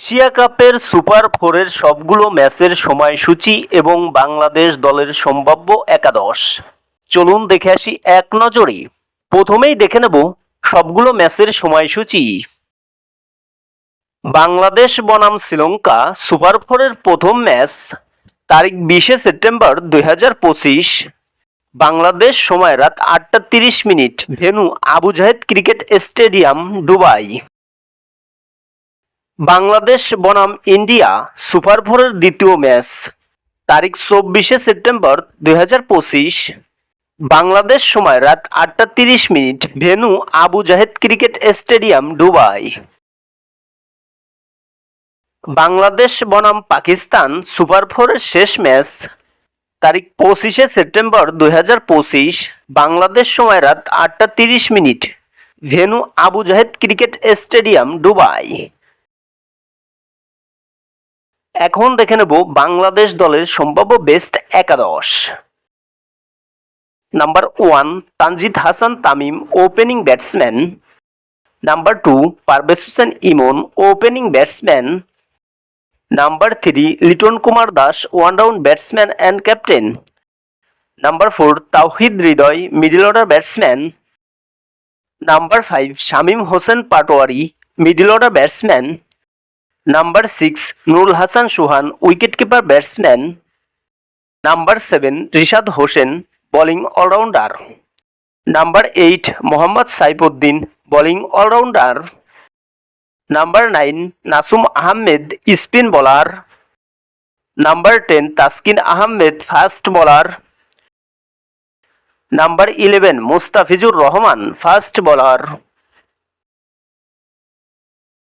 Asia কাপের super ফোরের সবগুলো ম্যাচের সময়সূচি এবং বাংলাদেশ দলের সম্ভাব্য একাদশ। চলুন দেখে আসি এক নজরে। প্রথমেই দেখে নেব সবগুলো ম্যাচের সময়সূচি। বাংলাদেশ বনাম শ্রীলঙ্কা সুপার ফোরের প্রথম ম্যাচ তারিখ বিশে সেপ্টেম্বর দুই হাজার পঁচিশ। বাংলাদেশ সময় রাত আটটা তিরিশ minute. Venue Abu Zayed cricket stadium, Dubai. Bangladesh বনাম ইন্ডিয়া সুপার ফোরের দ্বিতীয় ম্যাচ, তারিখ চব্বিশে সেপ্টেম্বর দুই হাজার পঁচিশ। বাংলাদেশ সময় রাত আটটা তিরিশ minute, venue Abu Zayed cricket stadium, Dubai. Bangladesh বনাম পাকিস্তান সুপার ফোরের শেষ ম্যাচ, তারিখ পঁচিশে সেপ্টেম্বর দুই হাজার পঁচিশ। বাংলাদেশ সময় রাত আটটা তিরিশ minute, venue Abu Zayed cricket stadium, Dubai. এখন দেখে নেব বাংলাদেশ দলের সম্ভাব্য বেস্ট একাদশ। Number one Tanzid Hasan Tamim opening batsman number two Parvez Hossain Emon opening batsman number three Litton Kumar Das one batsman and captain number four Towhid Hridoy middle order batsman number five Shamim Hossain Patwari middle order batsman number six Nurul Hasan Sohan wicket keeper batsman number seven Rishad Hossain bowling allrounder number eight Mohammad Saifuddin bowling allrounder number nine Nasum Ahmed spin bowler number ten Taskin Ahmed fast bowler number eleven Mustafizur Rahman fast bowler